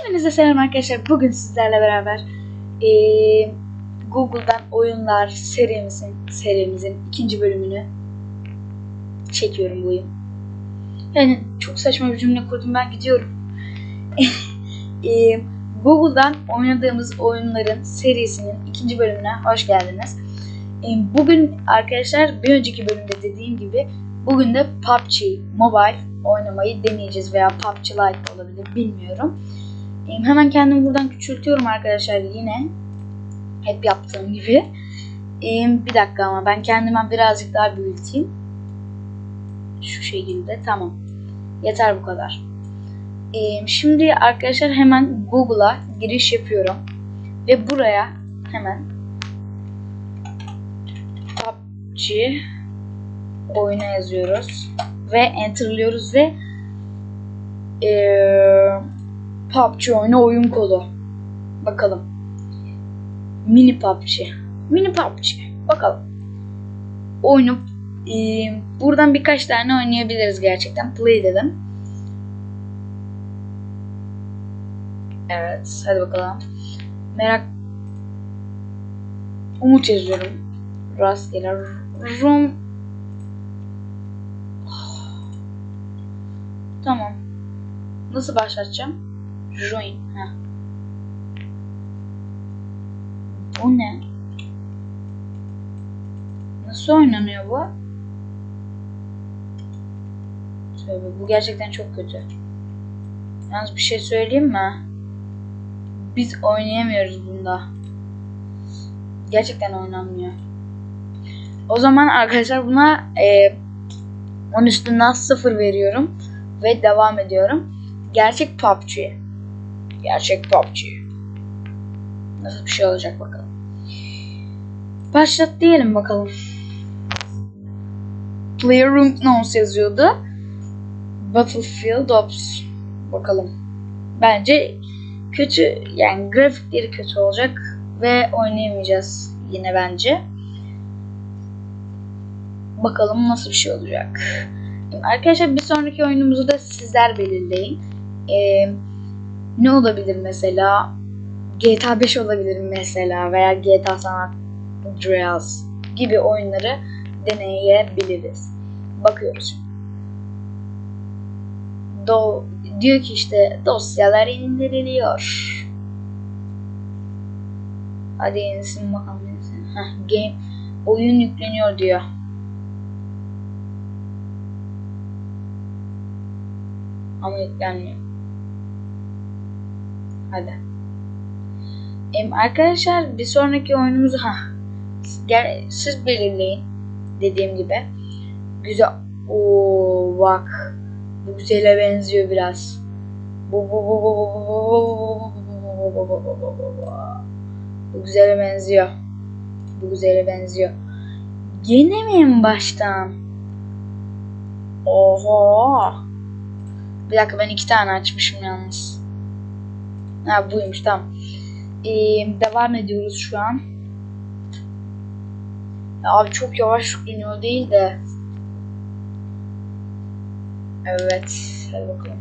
Hepinize selam arkadaşlar. Bugün sizlerle beraber eee, Google'dan oyunlar serimizin serimizin ikinci bölümünü çekiyorum bu oyun. Yani çok saçma bir cümle kurdum ben gidiyorum. Eee, Google'dan oynadığımız oyunların serisinin ikinci bölümüne hoş geldiniz. Eee, bugün arkadaşlar bir önceki bölümde dediğim gibi bugün de PUBG Mobile oynamayı deneyeceğiz veya PUBG Lite olabilir bilmiyorum. Hemen kendimi buradan küçültüyorum arkadaşlar yine. Hep yaptığım gibi. Bir dakika ama ben kendime birazcık daha büyüteyim. Şu şekilde tamam. Yeter bu kadar. Şimdi arkadaşlar hemen Google'a giriş yapıyorum. Ve buraya hemen PUBG oyuna yazıyoruz. Ve enterlıyoruz ve eee PUBG oyunu oyun kolu. Bakalım. Mini PUBG. Mini PUBG. Bakalım. Oyunu e, buradan birkaç tane oynayabiliriz gerçekten. Play dedim. Evet. Hadi bakalım. Merak Umut yazıyorum. Rastgele. Room Tamam. Nasıl başlatacağım? Join. Heh. Bu ne? Nasıl oynanıyor bu? Tövbe bu gerçekten çok kötü. Yalnız bir şey söyleyeyim mi? Biz oynayamıyoruz bunda. Gerçekten oynanmıyor. O zaman arkadaşlar buna e, 10 üstünden 0 veriyorum. Ve devam ediyorum. Gerçek PUBG. Gerçek PUBG. Nasıl bir şey olacak bakalım. Başlat diyelim bakalım. Playroom Notes yazıyordu. Battlefield Ops. Bakalım. Bence kötü yani grafikleri kötü olacak ve oynayamayacağız yine bence. Bakalım nasıl bir şey olacak. Arkadaşlar bir sonraki oyunumuzu da sizler belirleyin. Ee, ne olabilir mesela? GTA 5 olabilir mesela veya GTA San Andreas gibi oyunları deneyebiliriz. Bakıyoruz. Do diyor ki işte dosyalar indiriliyor. Hadi yenisin bakalım yenisin. Heh, game oyun yükleniyor diyor. Ama yüklenmiyor. Hadi. Em, arkadaşlar bir sonraki oyunumuzu ha gel siz belirleyin dediğim gibi. Güzel. Oo bak. Bu güzele benziyor biraz. Bu bu bu bu bu bu bu bu bu güzele benziyor. Bu güzele benziyor. Yine mi en baştan? Oho. Bir dakika ben iki tane açmışım yalnız. Ha buymuş tamam. Ee, devam ediyoruz şu an. Abi çok yavaş yükleniyor değil de. Evet. Hadi bakalım.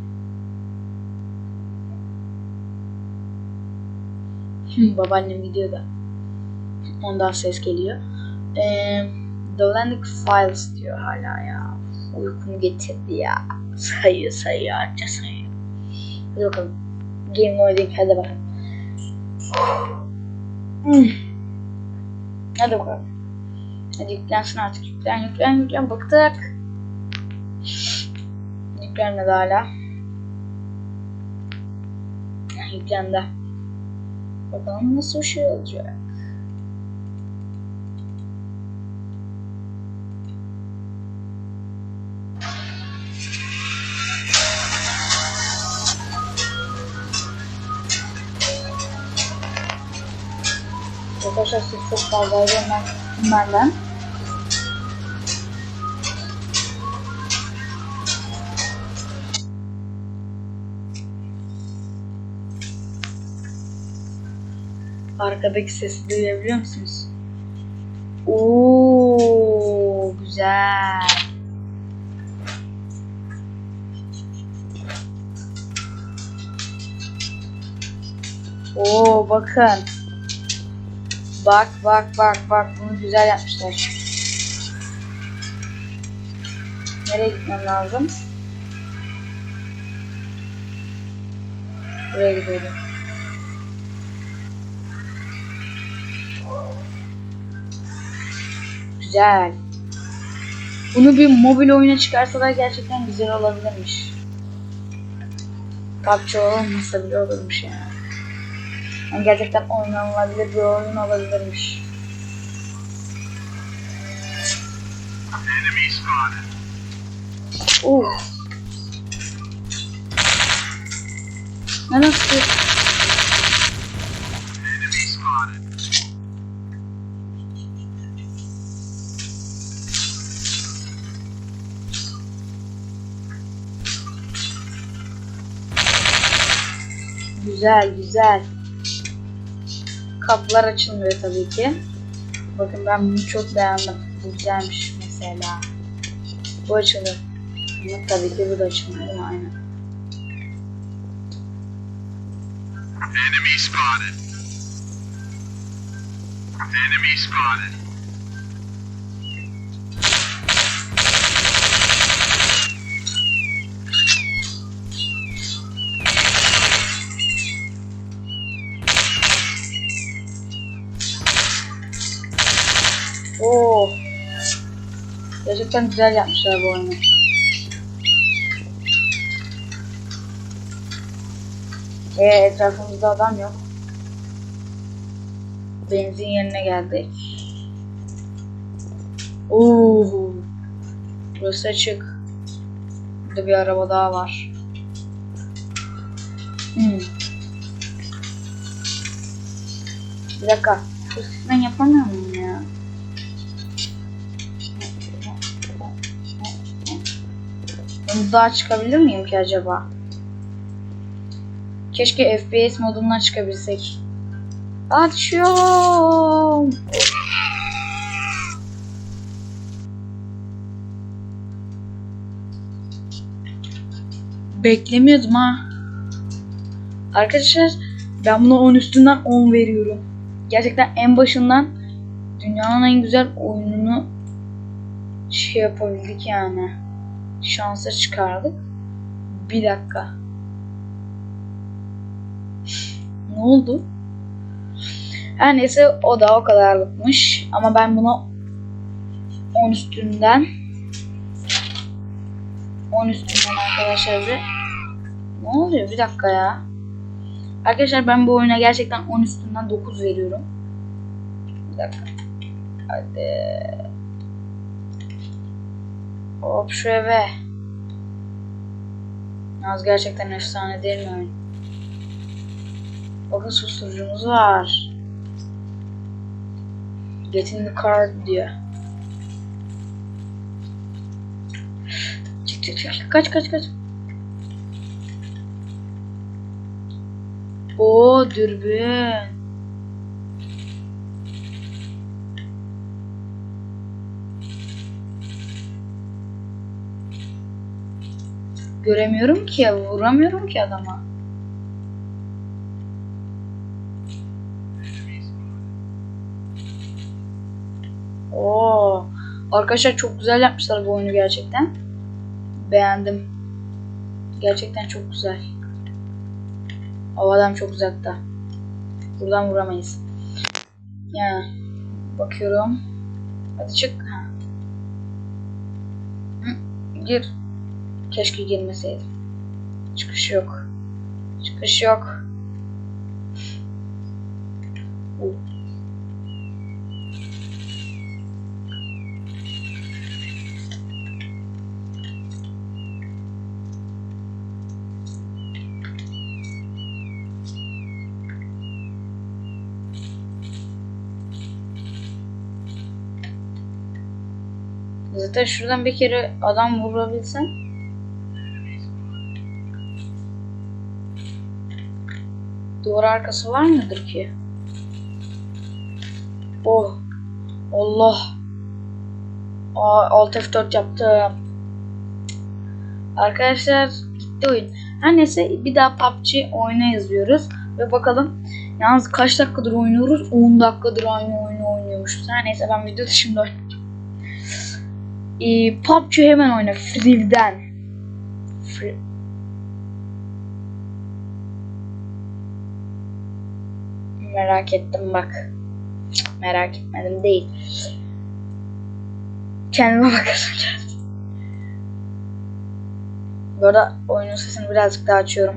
Hı, Babaannem gidiyor da. Ondan ses geliyor. Ee, Dolandic Files diyor hala ya. Uykum getirdi ya. Sayıyor sayıyor anca sayıyor. Hadi bakalım. Game Loading hadi bakalım. Hmm. Hadi bakalım. Hadi yüklensin artık. Yüklen yüklen yüklen. Baktık. Yüklenmedi hala. Yüklendi. Bakalım nasıl bir şey olacak. Çok fazla ayrılmak benden. Arkadaki sesi duyabiliyor musunuz? Oo güzel. Oo bakın. Bak bak bak bak bunu güzel yapmışlar. Nereye gitmem lazım? Buraya gidelim. Güzel. Bunu bir mobil oyuna çıkarsalar gerçekten güzel olabilirmiş. PUBG olmasa bile olurmuş yani. Yani gerçekten oynanılabilir bir oyun olabilirmiş. Uh. Ne nasıl? Güzel güzel. Kapılar açılmıyor tabii ki. Bakın ben bunu çok beğendim. Bu güzelmiş mesela. Bu açılıyor. Ama tabii ki bu da açılmıyor? Aynen. Enemy spotted. Enemy spotted. Oo. Gerçekten güzel yapmışlar bu oyunu. Ee, etrafımızda adam yok. Benzin yerine geldik. Oo. Burası açık. Burada bir araba daha var. Hmm. Bir dakika. Ben yapamıyor muyum ya? Daha çıkabilir miyim ki acaba? Keşke FPS modundan çıkabilsek. Aa düşüyorum. Beklemiyordum ha. Arkadaşlar ben buna 10 üstünden 10 veriyorum. Gerçekten en başından dünyanın en güzel oyununu şey yapabildik yani. Şansa çıkardık. Bir dakika. Ne oldu? Her neyse o da o kadarlıkmış. Ama ben buna 10 üstünden 10 üstünden arkadaşlar bir ne oluyor? Bir dakika ya. Arkadaşlar ben bu oyuna gerçekten 10 üstünden 9 veriyorum. Bir dakika. Hadi. Hop şu eve. Yalnız gerçekten efsane değil mi? Bakın susturucumuz var. Get in the car diyor. Çık çık çık. Kaç kaç kaç. Oo dürbün. Göremiyorum ki, vuramıyorum ki adama. Oo, arkadaşlar çok güzel yapmışlar bu oyunu gerçekten. Beğendim. Gerçekten çok güzel. O adam çok uzakta. Buradan vuramayız. Yani bakıyorum. Hadi çık. Hı, gir. Keşke girmeseydim. Çıkış yok. Çıkış yok. Zaten şuradan bir kere adam vurabilsem Duvar arkası var mıdır ki? Oh. Allah. Aa, Alt F4 yaptım. Arkadaşlar gitti oyun. Her neyse bir daha PUBG oyuna yazıyoruz. Ve bakalım Yalnız kaç dakikadır oynuyoruz? 10 dakikadır aynı oyunu oynuyormuşuz. Her neyse ben video dışında oynuyorum. Ee, PUBG hemen oyna. Free'den. Free. Merak ettim bak. Merak etmedim değil. Kendime bakarım geldim. Bu arada oyunun sesini birazcık daha açıyorum.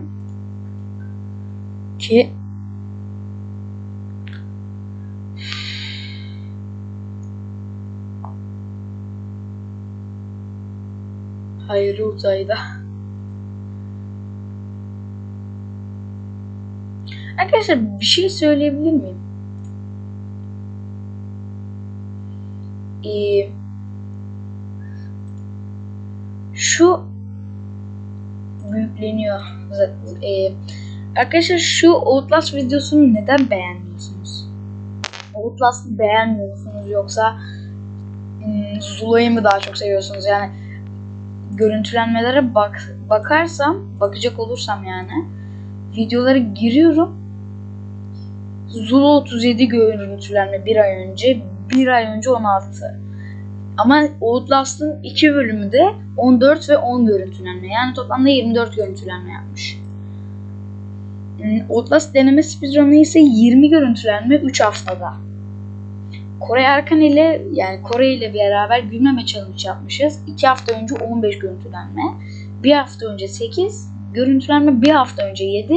Ki Hayırlı uzayda. Arkadaşlar bir şey söyleyebilir miyim? Ee, şu büyükleniyor. Ee, arkadaşlar şu Outlast videosunu neden beğenmiyorsunuz? Outlast'ı beğenmiyor musunuz yoksa hmm, Zula'yı mı daha çok seviyorsunuz? Yani görüntülenmelere bak bakarsam, bakacak olursam yani videolara giriyorum. Zula 37 görüntülenme bir ay önce, bir ay önce 16. Ama Outlast'ın iki bölümü de 14 ve 10 görüntülenme. Yani toplamda 24 görüntülenme yapmış. Hmm, Outlast deneme speedrun'ı ise 20 görüntülenme 3 haftada. Kore Erkan ile yani Kore ile beraber gülmeme challenge yapmışız. 2 hafta önce 15 görüntülenme. 1 hafta önce 8 görüntülenme. 1 hafta önce 7.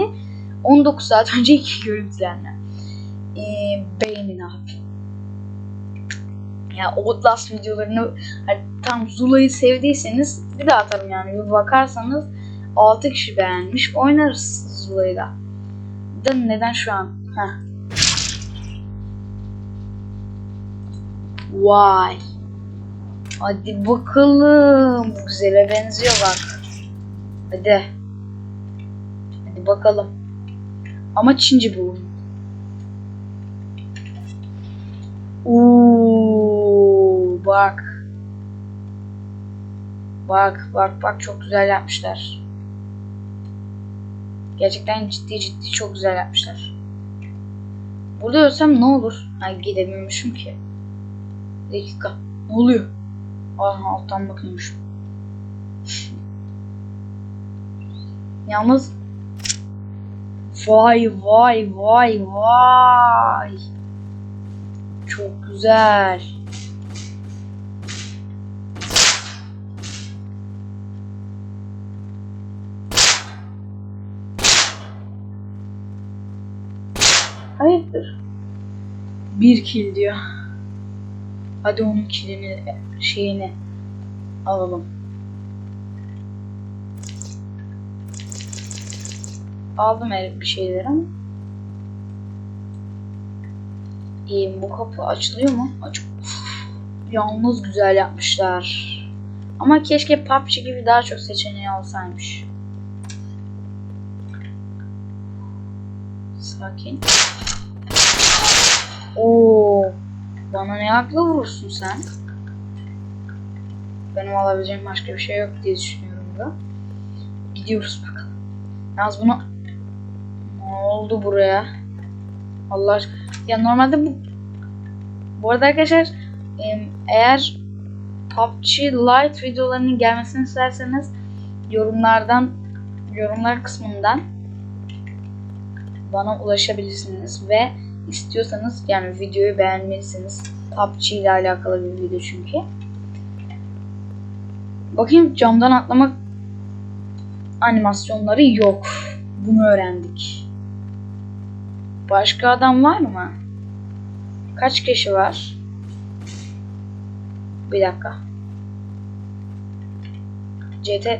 19 saat önce 2 görüntülenme. Ee, beğenin abi. Ya Outlast videolarını hani tam Zula'yı sevdiyseniz bir daha atarım yani. Bir bakarsanız 6 kişi beğenmiş. Oynarız Zula'yı da. Da neden şu an? Heh. Vay. Hadi bakalım. Bu güzele benziyor bak. Hadi. Hadi bakalım. Ama Çince bu. Uuu bak. Bak bak bak çok güzel yapmışlar. Gerçekten ciddi ciddi çok güzel yapmışlar. Burada ölsem ne olur? Ay gidemiyormuşum ki. Bir dakika. Ne oluyor? Aha alttan bakıyormuşum. Yalnız Vay vay vay vay. Çok güzel. Hayırdır? Bir kill diyor. Hadi onun kilini şeyini alalım. Aldım bir şeyler ama. İyi bu kapı açılıyor mu? Aç. Uf, yalnız güzel yapmışlar. Ama keşke PUBG gibi daha çok seçeneği olsaymış. Sakin. Oo, bana ne akla vurursun sen? Benim alabileceğim başka bir şey yok diye düşünüyorum da. Gidiyoruz bakalım. Yalnız bunu ne oldu buraya? Allah aşkına. Ya normalde bu bu arada arkadaşlar eğer PUBG Lite videolarının gelmesini isterseniz yorumlardan yorumlar kısmından bana ulaşabilirsiniz ve istiyorsanız yani videoyu beğenmelisiniz. PUBG ile alakalı bir video çünkü. Bakayım camdan atlamak animasyonları yok. Bunu öğrendik. Başka adam var mı? Kaç kişi var? Bir dakika. CT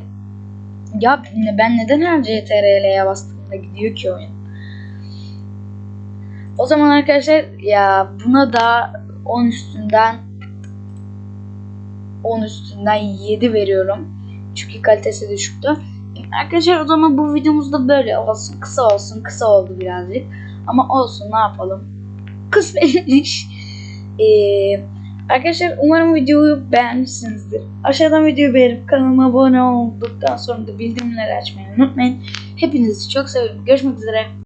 Ya ben neden her CTRL'ye bastığımda gidiyor ki oyun? O zaman arkadaşlar ya buna da 10 üstünden 10 üstünden 7 veriyorum. Çünkü kalitesi düşüktü. Arkadaşlar o zaman bu videomuz da böyle olsun. Kısa olsun. Kısa oldu birazcık. Ama olsun ne yapalım. Kısmetmiş. Ee, arkadaşlar umarım videoyu beğenmişsinizdir. Aşağıdan videoyu beğenip kanalıma abone olduktan sonra da bildirimleri açmayı unutmayın. Hepinizi çok seviyorum. Görüşmek üzere.